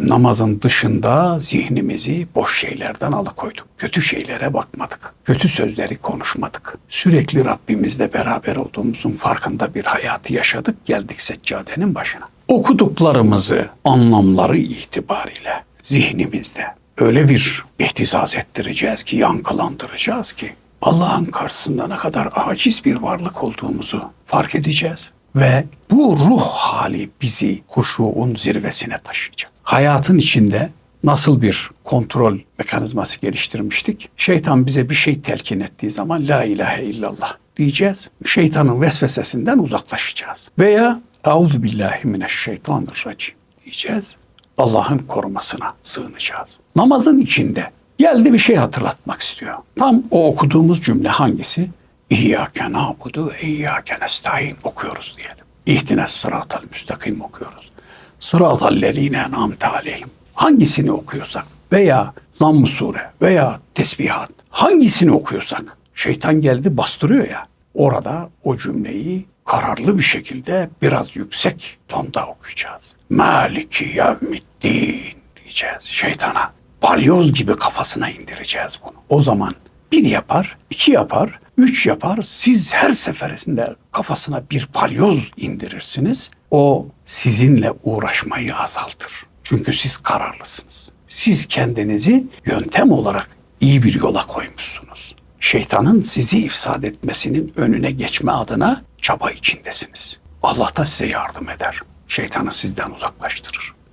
Şimdi namazın dışında zihnimizi boş şeylerden alıkoyduk. Kötü şeylere bakmadık. Kötü sözleri konuşmadık. Sürekli Rabbimizle beraber olduğumuzun farkında bir hayatı yaşadık. Geldik seccadenin başına. Okuduklarımızı anlamları itibariyle zihnimizde öyle bir ihtizaz ettireceğiz ki, yankılandıracağız ki Allah'ın karşısında ne kadar aciz bir varlık olduğumuzu fark edeceğiz. Ve bu ruh hali bizi huşuğun zirvesine taşıyacak. Hayatın içinde nasıl bir kontrol mekanizması geliştirmiştik? Şeytan bize bir şey telkin ettiği zaman la ilahe illallah diyeceğiz. Şeytanın vesvesesinden uzaklaşacağız. Veya Euzu billahi mineşşeytanirracim diyeceğiz. Allah'ın korumasına sığınacağız. Namazın içinde geldi bir şey hatırlatmak istiyor. Tam o okuduğumuz cümle hangisi? İyyâke nâbudu ve iyyâke nestaîn okuyoruz diyelim. İhtines sıratal müstakim okuyoruz. Sıratal lezîne en'amte aleyhim. Hangisini okuyorsak veya zamm sure veya tesbihat hangisini okuyorsak şeytan geldi bastırıyor ya. Orada o cümleyi kararlı bir şekilde biraz yüksek tonda okuyacağız. Maliki yevmiddin diyeceğiz şeytana. Balyoz gibi kafasına indireceğiz bunu. O zaman bir yapar, iki yapar, üç yapar. Siz her seferinde kafasına bir palyoz indirirsiniz. O sizinle uğraşmayı azaltır. Çünkü siz kararlısınız. Siz kendinizi yöntem olarak iyi bir yola koymuşsunuz. Şeytanın sizi ifsad etmesinin önüne geçme adına çaba içindesiniz. Allah da size yardım eder. Şeytanı sizden uzaklaştırır.